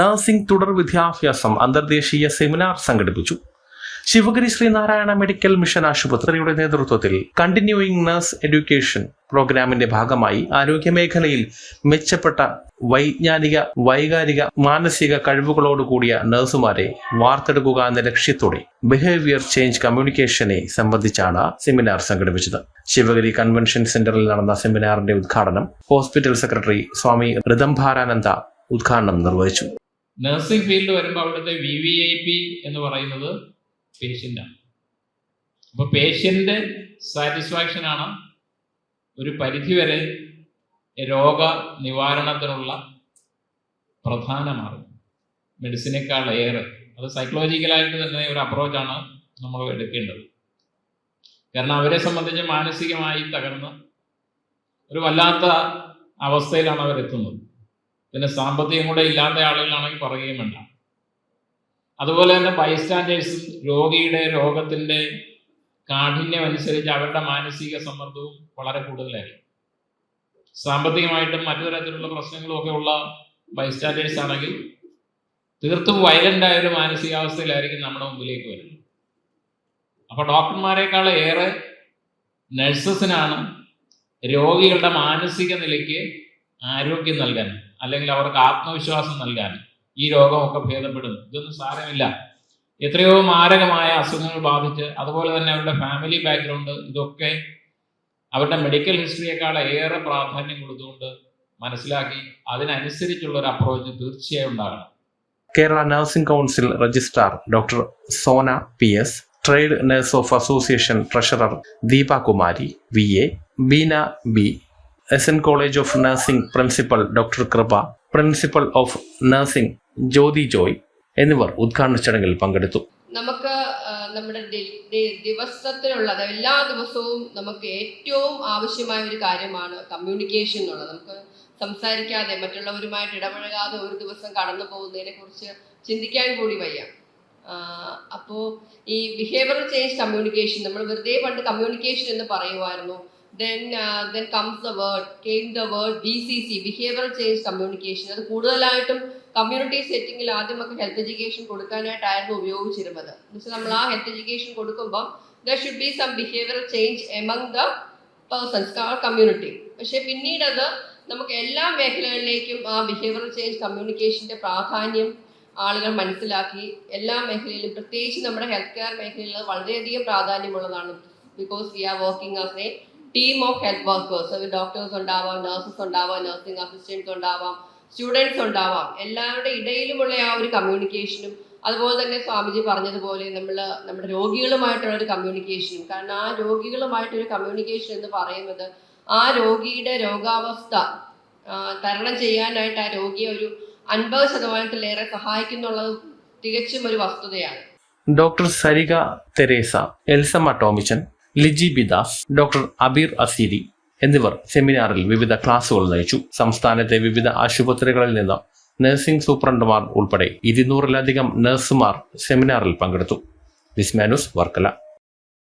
Nursing തുടർ വിദ്യാഭ്യാസം അന്തർദേശീയ സെമിനാർ സംഘടിപ്പിച്ചു. ശിവഗിരി ശ്രീനാരായണ മെഡിക്കൽ മിഷൻ ആശുപത്രിയുടെ നേതൃത്വത്തിൽ കണ്ടിന്യൂയിങ് നഴ്സ് എഡ്യൂക്കേഷൻ പ്രോഗ്രാമിന്റെ ഭാഗമായി ആരോഗ്യമേഖലയിൽ മെച്ചപ്പെട്ട വൈജ്ഞാനിക വൈകാരിക മാനസിക കഴിവുകളോടുകൂടിയ നഴ്സുമാരെ വാർത്തെടുക്കുക എന്ന ലക്ഷ്യത്തോടെ ബിഹേവിയർ ചേഞ്ച് കമ്മ്യൂണിക്കേഷനെ സംബന്ധിച്ചാണ് സെമിനാർ സംഘടിപ്പിച്ചത്. ശിവഗിരി കൺവെൻഷൻ സെന്ററിൽ നടന്ന സെമിനാറിന്റെ ഉദ്ഘാടനം ഹോസ്പിറ്റൽ സെക്രട്ടറി സ്വാമി ഋതംഭാരാനന്ദ ഉദ്ഘാടനം നിർവഹിച്ചു. നഴ്സിംഗ് ഫീൽഡ് വരുമ്പോൾ അവിടുത്തെ വി വി ഐ പി എന്ന് പറയുന്നത് പേഷ്യന്റാണ് അപ്പോൾ പേഷ്യന്റ് സാറ്റിസ്ഫാക്ഷൻ ആണ് ഒരു പരിധിവരെ രോഗ നിവാരണത്തിനുള്ള പ്രധാന മാർഗം. മെഡിസിനേക്കാൾ ഏറെ. അത് സൈക്കോളജിക്കലായിട്ട് തന്നെ ഒരു അപ്രോച്ചാണ് നമ്മൾ എടുക്കേണ്ടത്. കാരണം അവരെ സംബന്ധിച്ച് മാനസികമായി തകർന്ന് ഒരു വല്ലാത്ത അവസ്ഥയിലാണ് അവരെത്തുന്നത്. പിന്നെ സാമ്പത്തികം കൂടെ ഇല്ലാത്ത ആളുകളാണെങ്കിൽ പറയുകയും വേണ്ട. അതുപോലെ തന്നെ ബൈസ്റ്റാൻഡേഴ്സ് രോഗിയുടെ രോഗത്തിന്റെ കാഠിന്യം അനുസരിച്ച് അവരുടെ മാനസിക സമ്മർദ്ദവും വളരെ കൂടുതലായിരിക്കും. സാമ്പത്തികമായിട്ടും മറ്റു തരത്തിലുള്ള പ്രശ്നങ്ങളും ഒക്കെ ഉള്ള ബൈസ്റ്റാൻഡേഴ്സ് ആണെങ്കിൽ തീർത്തും വയലന്റായ ഒരു മാനസികാവസ്ഥയിലായിരിക്കും നമ്മുടെ മുമ്പിലേക്ക് വരുന്നത്. അപ്പോൾ ഡോക്ടർമാരെക്കാൾ ഏറെ നഴ്സസിനാണ് രോഗികളുടെ മാനസിക നിലയ്ക്ക് ആരോഗ്യം നൽകാൻ അല്ലെങ്കിൽ അവർക്ക് ആത്മവിശ്വാസം നൽകാൻ ഈ രോഗമൊക്കെ ഭേദപ്പെടും ഇതൊന്നും സാരമില്ല. എത്രയോ മാരകമായ അസുഖങ്ങൾ ബാധിച്ച് അതുപോലെ തന്നെ അവരുടെ ഫാമിലി ബാക്ക്ഗ്രൗണ്ട് ഇതൊക്കെ അവരുടെ മെഡിക്കൽ ഹിസ്റ്ററിയേക്കാൾ ഏറെ പ്രാധാന്യം കൊടുത്തുകൊണ്ട് മനസ്സിലാക്കി അതിനനുസരിച്ചുള്ള ഒരു അപ്രോച്ച് തീർച്ചയായും ഉണ്ടാകണം. Kerala nursing council registrar doctor Sona P S trade nurse of association treasurer Deepakumari V A Beena B S N college of nursing principal doctor Kripa principal of nursing Jyothi Joy എന്നിവർ ഉദ്ഘാടന ചടങ്ങിൽ പങ്കെടുത്തു. നമുക്ക് നമ്മുടെ ദിവസത്തിനുള്ള എല്ലാ ദിവസവും നമുക്ക് ഏറ്റവും ആവശ്യമായ ഒരു കാര്യമാണ് കമ്മ്യൂണിക്കേഷൻ എന്നുള്ളത്. നമുക്ക് സംസാരിക്കാതെ മറ്റുള്ളവരുമായിട്ട് ഇടപഴകാതെ ഒരു ദിവസം കടന്നു പോകുന്നതിനെ കുറിച്ച് ചിന്തിക്കാൻ കൂടി വയ്യ. അപ്പോൾ ഈ ബിഹേവിയർ ചേഞ്ച് കമ്മ്യൂണിക്കേഷൻ നമ്മൾ വെറുതെ പണ്ട് കമ്മ്യൂണിക്കേഷൻ എന്ന് പറയുമായിരുന്നു then then comes the word came the word B C C behavioural change communication അത് കൂടുതലായിട്ടും കമ്മ്യൂണിറ്റി സെറ്റിംഗിൽ ആദ്യമൊക്കെ ഹെൽത്ത് എഡ്യൂക്കേഷൻ കൊടുക്കാനായിട്ടായിരുന്നു ഉപയോഗിച്ചിരുന്നത്. എന്നുവെച്ചാൽ നമ്മൾ ആ ഹെൽത്ത് എഡ്യൂക്കേഷൻ കൊടുക്കുമ്പോൾ there should be some behaviour change among the persons community പക്ഷെ പിന്നീട് അത് നമുക്ക് എല്ലാ മേഖലകളിലേക്കും ആ ബിഹേവിയറൽ ചേഞ്ച് കമ്മ്യൂണിക്കേഷന്റെ പ്രാധാന്യം ആളുകൾ മനസ്സിലാക്കി. എല്ലാ മേഖലയിലും പ്രത്യേകിച്ച് നമ്മുടെ ഹെൽത്ത് കെയർ മേഖലയിൽ വളരെയധികം പ്രാധാന്യമുള്ളതാണ്. Because we are working as a team of health workers അത് ഡോക്ടേഴ്സ് ഉണ്ടാവാം നഴ്സസ് ഉണ്ടാവാം നഴ്സിംഗ് അസിസ്റ്റൻസ് ഉണ്ടാവാം സ്റ്റുഡൻസ് ഉണ്ടാവാം. എല്ലാവരുടെ ഇടയിലുമുള്ള ആ ഒരു കമ്മ്യൂണിക്കേഷനും അതുപോലെ തന്നെ സ്വാമിജി പറഞ്ഞതുപോലെ നമ്മൾ നമ്മുടെ രോഗികളുമായിട്ടുള്ള ഒരു കമ്മ്യൂണിക്കേഷനും കാരണം ആ രോഗികളുമായിട്ടൊരു കമ്മ്യൂണിക്കേഷൻ എന്ന് പറയുന്നത് ആ രോഗിയുടെ രോഗാവസ്ഥ തരണം ചെയ്യാനായിട്ട് ആ രോഗിയെ ഒരു അൻപത് ശതമാനത്തിലേറെ സഹായിക്കുന്നുള്ളത് തികച്ചും ഒരു വസ്തുതയാണ്. Doctor Sarika Teresa Elsamma Tomichan Liji Bidas doctor Abeer അസീരി എന്നിവർ സെമിനാറിൽ വിവിധ ക്ലാസുകൾ നയിച്ചു. സംസ്ഥാനത്തെ വിവിധ ആശുപത്രികളിൽ നിന്ന് നഴ്സിംഗ് സൂപ്രണ്ടുമാർ ഉൾപ്പെടെ ഇരുന്നൂറിലധികം നഴ്സുമാർ സെമിനാറിൽ പങ്കെടുത്തു. വിസ്മാനുസ് വർക്കല.